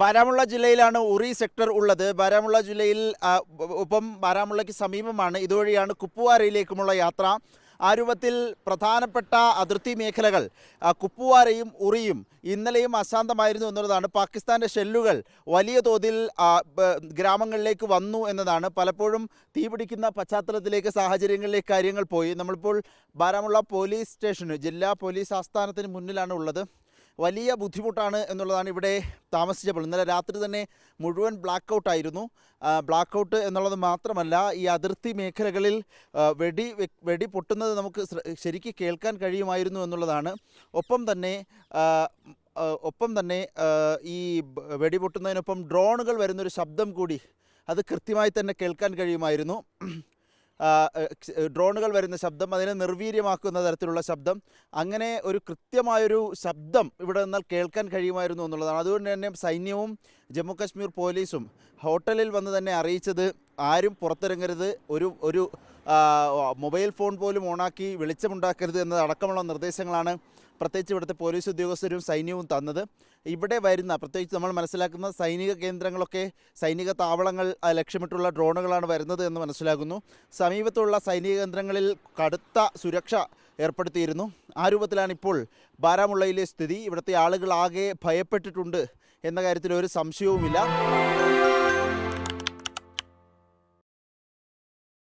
ബാരാമുള്ള ജില്ലയിലാണ് ഉറി സെക്ടർ ഉള്ളത്. ബാരാമുള്ള ജില്ലയിൽ ഒപ്പം ബാരാമുള്ളയ്ക്ക് സമീപമാണ്. ഇതുവഴിയാണ് കുപ്പുവാരയിലേക്കുമുള്ള യാത്ര. ആ രൂപത്തിൽ പ്രധാനപ്പെട്ട അതിർത്തി മേഖലകൾ കുപ്പുവാരയും ഉറിയും ഇന്നലെയും അശാന്തമായിരുന്നു എന്നുള്ളതാണ് പാകിസ്ഥാന്റെ ഷെല്ലുകൾ വലിയ തോതിൽ ഗ്രാമങ്ങളിലേക്ക് വന്നു എന്നതാണ്. പലപ്പോഴും തീപിടിക്കുന്ന പശ്ചാത്തലത്തിലേക്ക് സാഹചര്യങ്ങളിലേക്ക് കാര്യങ്ങൾ പോയി. നമ്മളിപ്പോൾ ബാരാമുള്ള പോലീസ് സ്റ്റേഷന് ജില്ലാ പോലീസ് ആസ്ഥാനത്തിന് മുന്നിലാണ് ഉള്ളത്. വലിയ ബുദ്ധിമുട്ടാണ് എന്നുള്ളതാണ് ഇവിടെ താമസിച്ചപ്പോൾ. ഇന്നലെ രാത്രി തന്നെ മുഴുവൻ ബ്ലാക്ക് ഔട്ടായിരുന്നു ബ്ലാക്ക് ഔട്ട് എന്നുള്ളത് മാത്രമല്ല ഈ അതിർത്തി മേഖലകളിൽ വെടി വെടി പൊട്ടുന്നത് നമുക്ക് ശ്ര- ശരിക്ക് കേൾക്കാൻ കഴിയുമായിരുന്നു എന്നുള്ളതാണ്. ഒപ്പം തന്നെ ഒപ്പം തന്നെ ഈ വെടി പൊട്ടുന്നതിനൊപ്പം ഡ്രോണുകൾ വരുന്നൊരു ശബ്ദം കൂടി അത് കൃത്യമായി തന്നെ കേൾക്കാൻ കഴിയുമായിരുന്നു. ഡ്രോണുകൾ വരുന്ന ശബ്ദം അതിനെ നിർവീര്യമാക്കുന്ന തരത്തിലുള്ള ശബ്ദം. അങ്ങനെ ഒരു കൃത്യമായൊരു ശബ്ദം ഇവിടെ നിന്നാൽ കേൾക്കാൻ കഴിയുമായിരുന്നു എന്നുള്ളതാണ്. അതുകൊണ്ട് തന്നെ സൈന്യവും ജമ്മു കാശ്മീർ പോലീസും ഹോട്ടലിൽ വന്ന് തന്നെ അറിയിച്ചത് ആരും പുറത്തിറങ്ങരുത്. ഒരു ഒരു മൊബൈൽ ഫോൺ പോലും ഓണാക്കി വെളിച്ചമുണ്ടാക്കരുത് എന്നതടക്കമുള്ള നിർദ്ദേശങ്ങളാണ് പ്രത്യേകിച്ച് ഇവിടുത്തെ പോലീസ് ഉദ്യോഗസ്ഥരും സൈന്യവും തന്നത്. ഇവിടെ വരുന്ന പ്രത്യേകിച്ച് നമ്മൾ മനസ്സിലാക്കുന്ന സൈനിക കേന്ദ്രങ്ങളൊക്കെ സൈനിക താവളങ്ങൾ ലക്ഷ്യമിട്ടുള്ള ഡ്രോണുകളാണ് വരുന്നത് എന്ന് മനസ്സിലാകുന്നു സമീപത്തുള്ള സൈനിക കേന്ദ്രങ്ങളിൽ കടുത്ത സുരക്ഷ ഏർപ്പെടുത്തിയിരുന്നു. ആ രൂപത്തിലാണ് ഇപ്പോൾ ബാരാമുള്ളയിലെ സ്ഥിതി. ഇവിടുത്തെ ആളുകൾ ആകെ ഭയപ്പെട്ടിട്ടുണ്ട് എന്ന കാര്യത്തിൽ ഒരു സംശയവുമില്ല.